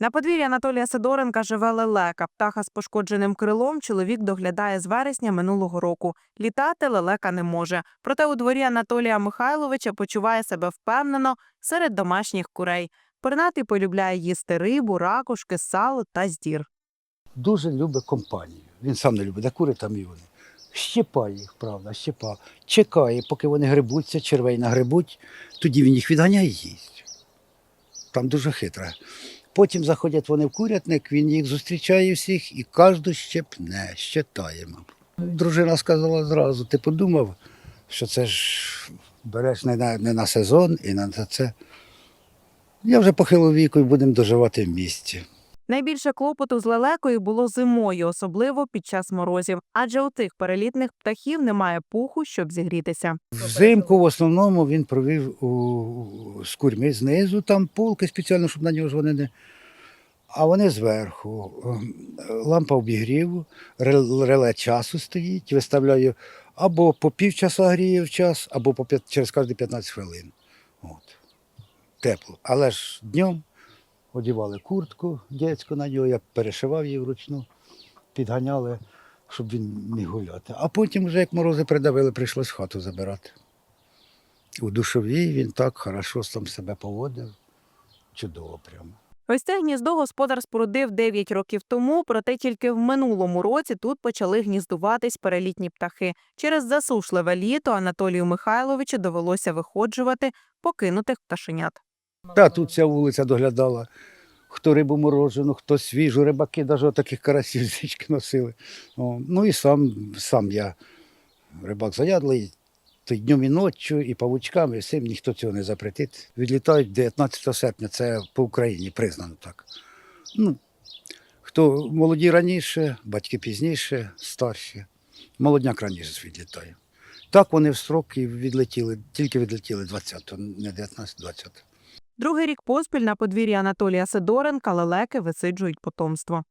На подвір'ї Анатолія Сидоренка живе лелека. Птаха з пошкодженим крилом чоловік доглядає з вересня минулого року. Літати лелека не може. Проте у дворі Анатолія Михайловича почуває себе впевнено серед домашніх курей. Пернатий полюбляє їсти рибу, ракушки, сало та здір. Дуже любить компанію. Він сам не любить, де кури там і вони. Щипає їх, правда, щипа. Чекає, поки вони грибуться, червей нагрибуть, тоді він їх відганяє і їсть. Там дуже хитре. Потім заходять вони в курятник, він їх зустрічає всіх і кожну щепне, щитає. мабуть. Дружина сказала зразу: ти подумав, що це ж береш не на, не на сезон і на це. Я вже похилу віку і будемо доживати в місті. Найбільше клопоту з лелекою було зимою, особливо під час морозів, адже у тих перелітних птахів немає пуху, щоб зігрітися. Взимку в основному він провів у, з курьми знизу, там полки спеціально, щоб на нього ж вони не. А вони зверху. Ем, Лампа обігріву, реле часу стоїть, виставляю або по півчаса гріє в час, або по п'ят- через кожні 15 хвилин. От. Тепло. Але ж днем одівали куртку дядьку на нього, я перешивав її вручну, підганяли, щоб він міг гуляти. А потім, вже як морози придавили, прийшлось хату забирати. У душовій він так хорошо там себе поводив. Чудово прямо. Ось це гніздо господар спорудив 9 років тому, проте тільки в минулому році тут почали гніздуватись перелітні птахи. Через засушливе літо Анатолію Михайловичу довелося виходжувати покинутих пташенят. Та тут ця вулиця доглядала. Хто рибу морожену, хто свіжу, рибаки навіть таких карасів з річки носили. О, ну і сам, сам я рибак заядлий, то й днем і ночі, і павучками, і всім ніхто цього не запретить. Відлітають 19 серпня, це по Україні признано так. Ну, хто молоді раніше, батьки пізніше, старші. Молодняк раніше відлітає. Так вони в строк і відлетіли, тільки відлетіли 20-го, не 19, 20. Другий рік поспіль на подвір'ї Анатолія Сидоренка лелеки висиджують потомство.